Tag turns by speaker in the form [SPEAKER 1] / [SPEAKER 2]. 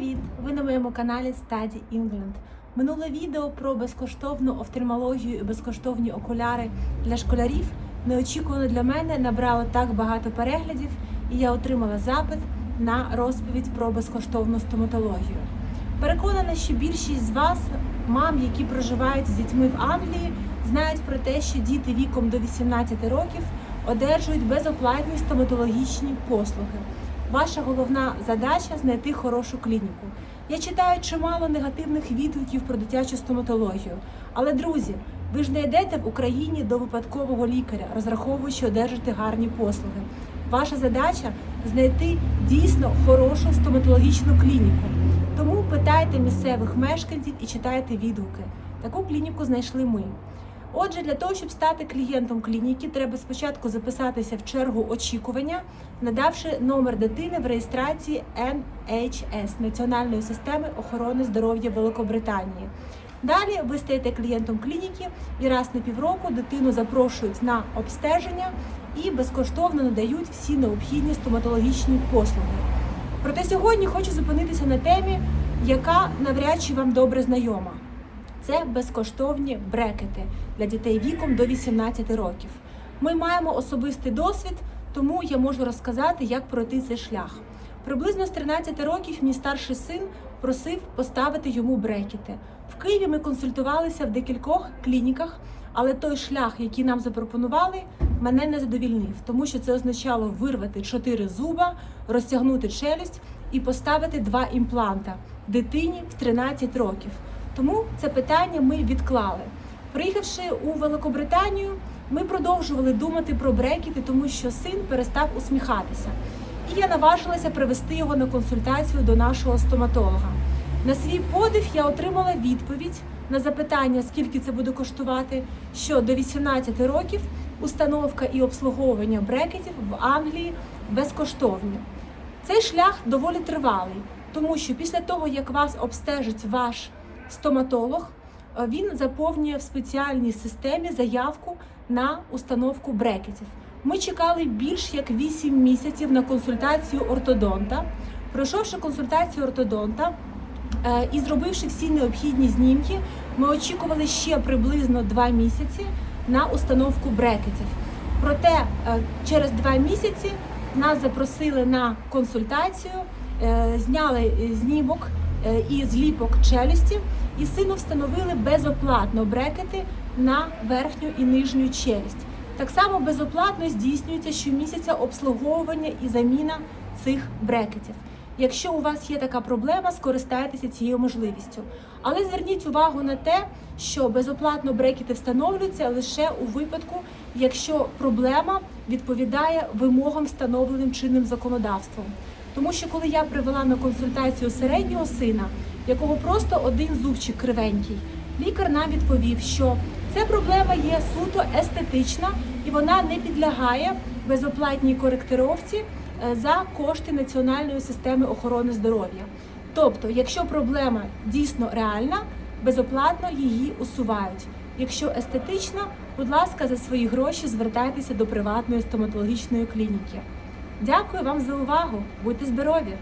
[SPEAKER 1] Привіт! Ви на моєму каналі Study England. Минуле відео про безкоштовну офтальмологію і безкоштовні окуляри для школярів неочікувано для мене набрало так багато переглядів, і я отримала запит на розповідь про безкоштовну стоматологію. Переконана, що більшість з вас, мам, які проживають з дітьми в Англії, знають про те, що діти віком до 18 років одержують безоплатні стоматологічні послуги. Ваша головна задача знайти хорошу клініку. Я читаю чимало негативних відгуків про дитячу стоматологію. Але, друзі, ви ж не йдете в Україні до випадкового лікаря, розраховуючи одержати гарні послуги. Ваша задача знайти дійсно хорошу стоматологічну клініку. Тому питайте місцевих мешканців і читайте відгуки. Таку клініку знайшли ми. Отже, для того, щоб стати клієнтом клініки, треба спочатку записатися в чергу очікування, надавши номер дитини в реєстрації NHS Національної системи охорони здоров'я Великобританії. Далі ви стаєте клієнтом клініки і раз на півроку дитину запрошують на обстеження і безкоштовно надають всі необхідні стоматологічні послуги. Проте сьогодні хочу зупинитися на темі, яка навряд чи вам добре знайома. Це безкоштовні брекети для дітей віком до 18 років. Ми маємо особистий досвід, тому я можу розказати, як пройти цей шлях. Приблизно з 13 років мій старший син просив поставити йому брекети. В Києві ми консультувалися в декількох клініках, але той шлях, який нам запропонували, мене не задовільнив, тому що це означало вирвати 4 зуба, розтягнути челюсть і поставити два імпланта дитині в 13 років. Тому це питання ми відклали. Приїхавши у Великобританію, ми продовжували думати про брекети, тому що син перестав усміхатися. І я наважилася привести його на консультацію до нашого стоматолога. На свій подив я отримала відповідь на запитання, скільки це буде коштувати, що до 18 років установка і обслуговування брекетів в Англії безкоштовні. Цей шлях доволі тривалий, тому що після того, як вас обстежить ваш стоматолог, е, він заповнює в спеціальній системі заявку на установку брекетів. Ми чекали більш як 8 місяців на консультацію ортодонта. Пройшовши консультацію ортодонта е, і зробивши всі необхідні знімки, ми очікували ще приблизно 2 місяці на установку брекетів. Проте е, через 2 місяці нас запросили на консультацію, зняли знімок і зліпок челюсті, і сину встановили безоплатно брекети на верхню і нижню челюсть. Так само безоплатно здійснюється щомісяця обслуговування і заміна цих брекетів. Якщо у вас є така проблема, скористайтеся цією можливістю. Але зверніть увагу на те, що безоплатно брекети встановлюються лише у випадку, якщо проблема відповідає вимогам, встановленим чинним законодавством. Тому що коли я привела на консультацію середнього сина, якого просто один зубчик кривенький, лікар нам відповів, що ця проблема є суто естетична і вона не підлягає безоплатній коректировці е, за кошти Національної системи охорони здоров'я. Тобто, якщо проблема дійсно реальна, безоплатно її усувають. Якщо естетична, будь ласка, за свої гроші звертайтеся до приватної стоматологічної клініки. Дякую вам за увагу! Будьте здорові!